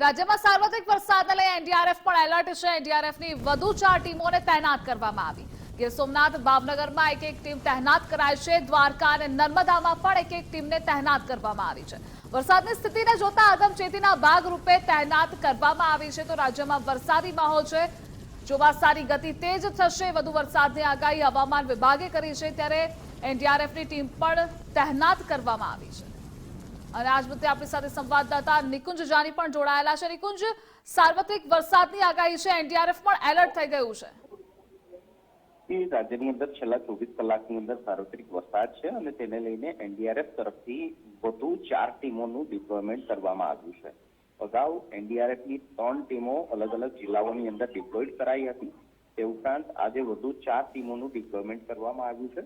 રાજ્યમાં સાર્વત્રિક વરસાદને લઈ એનડીઆરએફ પણ એલર્ટ છે. એનડીઆરએફની વધુ ચાર ટીમોને તૈનાત કરવામાં આવી. ગીર સોમનાથ, ભાવનગરમાં એક એક ટીમ તૈનાત કરાઈ છે. દ્વારકા અને નર્મદામાં પણ એક એક ટીમને તૈનાત કરવામાં આવી છે. વરસાદની સ્થિતિને જોતા અગમચેતીના ભાગરૂપે તૈનાત કરવામાં આવી છે. તો રાજ્યમાં વરસાદી માહોલ છે. ચોમાસાની ગતિ તેજ થશે. વધુ વરસાદની આગાહી હવામાન વિભાગે કરી છે. ત્યારે એનડીઆરએફની ટીમ પણ તહેનાત કરવામાં આવી છે. અને આજ મુદ્દે આપણી સાથે સંવાદદાતા નિકુંજ જાની પણ જોડાયેલા છે. નિકુંજ, સાર્વત્રિક વરસાદની આગાહી છે. એનડીઆરએફ પણ એલર્ટ થઈ ગયું છે. રાજ્યની અંદર છેલ્લા ચોવીસ કલાકની અંદર સાર્વત્રિક વરસાદ છે અને તેને લઈને એનડીઆરએફ તરફથી વધુ ચાર ટીમોનું ડિપ્લોયમેન્ટ કરવામાં આવ્યું છે. અગાઉ એનડીઆરએફની ત્રણ ટીમો અલગ અલગ જિલ્લાઓની અંદર ડિપ્લોયડ કરાઈ હતી. તે ઉપરાંત આજે વધુ ચાર ટીમોનું ડિપ્લોયમેન્ટ કરવામાં આવ્યું છે.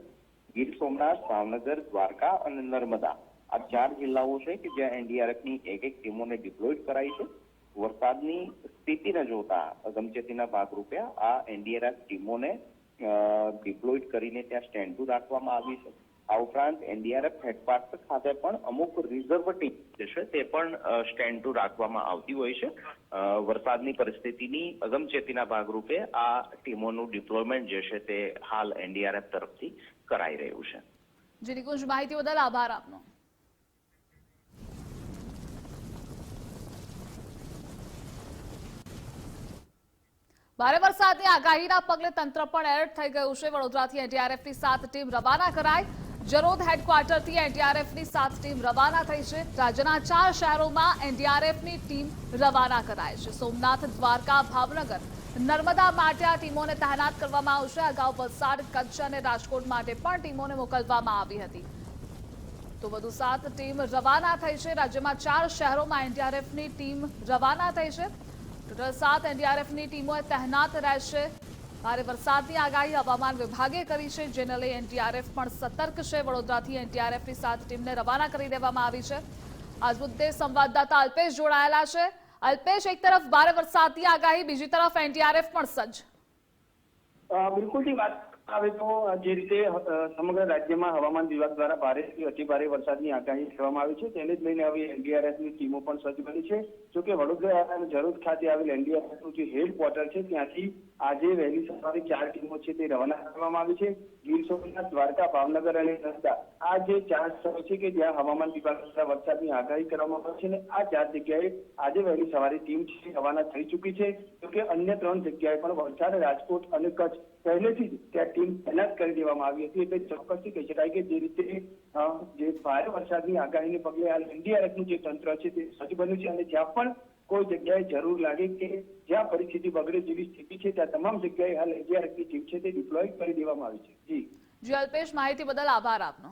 ગીર સોમનાથ, ભાવનગર, દ્વારકા અને નર્મદા. આ ચાર જિલ્લાઓ છે કે જ્યાં એનડીઆરએફની એક એક ટીમોને ડિપ્લોય કરાઈ છે. વરસાદની સ્થિતિને જોતા ગમચેતીના ભાગરૂપે આ એનડીઆરએફ ટીમોને ડિપ્લોય કરીને ત્યાં સ્ટેન્ડ ટુ રાખવામાં આવી છે. આ ઉપરાંત એનડીઆરએફ હેડક્વાર્ટર ખાતે પણ અમુક રિઝર્વ ટીમ જે છે તે પણ સ્ટેન્ડ ટુ રાખવામાં આવતી હોય છે. વરસાદની પરિસ્થિતિની અગમચેતીના ભાગરૂપે આ ટીમોનું ડિપ્લોયમેન્ટ જે છે તે હાલ એનડીઆરએફ તરફથી કરાઈ રહ્યું છે. જી માહિતી બદલ આભાર આપનો. ભારે વરસાદની આગાહીના પગલે તંત્ર પણ એલર્ટ થઈ ગયું છે. વડોદરાથી એનડીઆરએફની સાત ટીમ રવાના કરાઈ. જરોદ હેડક્વાર્ટરથી એનડીઆરએફની સાત ટીમ રવાના થઈ છે. રાજ્યના ચાર શહેરોમાં એનડીઆરએફની ટીમ રવાના કરાઈ છે. સોમનાથ, દ્વારકા, ભાવનગર, નર્મદા માટે આ ટીમોને તૈનાત કરવામાં આવશે. અગાઉ વલસાડ, કચ્છ અને રાજકોટ માટે પણ ટીમોને મોકલવામાં આવી હતી. તો વધુ સાત ટીમ રવાના થઈ છે. રાજ્યમાં ચાર શહેરોમાં એનડીઆરએફની ટીમ રવાના થઈ છે. ટોટલ સાત એનડીઆરએફની ટીમો તહેનાત રહેશે. ભારે વરસાદની આગાહી હવામાન વિભાગે કરી છે, જેને લઈ એનડીઆરએફ પણ સતર્ક છે. વડોદરાથી એનડીઆરએફની સાત ટીમને રવાના કરી દેવામાં આવી છે. આ મુદ્દે સંવાદદાતા અલ્પેશ જોડાયેલા છે. અલ્પેશ, એક તરફ ભારે વરસાદની આગાહી, બીજી તરફ એનડીઆરએફ પણ સજ્જ. બિલકુલ આવે તો જે રીતે સમગ્ર રાજ્યમાં હવામાન વિભાગ દ્વારા ભારેથી અતિ ભારે વરસાદની આગાહી કરવામાં આવી છે. તેને જ લઈને હવે એનડીઆરએફની ટીમો પણ સજ્જ બની છે. જોકે વડોદરા જરોદ ખાતે આવેલ એનડીઆરએફનું જે હેડક્વાર્ટર છે, ત્યાંથી આજે વહેલી સવારે ચાર ટીમો છે તે રવાના કરવામાં આવી છે. ગીર સોમનાથ, દ્વારકા, ભાવનગર અને નર્મદા આ જે ચાર સ્થળો છે કે જ્યાં હવામાન વિભાગ દ્વારા વરસાદની આગાહી કરવામાં આવી છે અને આ ચાર જગ્યાએ આજે વહેલી સવારે ટીમ છે રવાના થઈ ચૂકી છે. જોકે અન્ય ત્રણ જગ્યાએ પણ વલસાડ, રાજકોટ અને કચ્છ પહેલેથી જ ત્યાં ટીમ તૈનાત કરી દેવામાં આવી હતી. એટલે ચોક્કસથી કહી શકાય કે જે રીતે જે ભારે વરસાદની આગાહીને પગલે હાલ એનડીઆરએફનું જે તંત્ર છે તે સજ્જ બન્યું છે અને જ્યાં પણ કોઈ જગ્યાએ જરૂર લાગે કે જ્યાં પરિસ્થિતિ બગડે જેવી સ્થિતિ છે, ત્યાં તમામ જગ્યાએ હાલ એનડીઆરએફની ટીમ છે તે ડિપ્લોય કરી દેવામાં આવી છે. જી. જી અલ્પેશ માહિતી બદલ આભાર આપનો.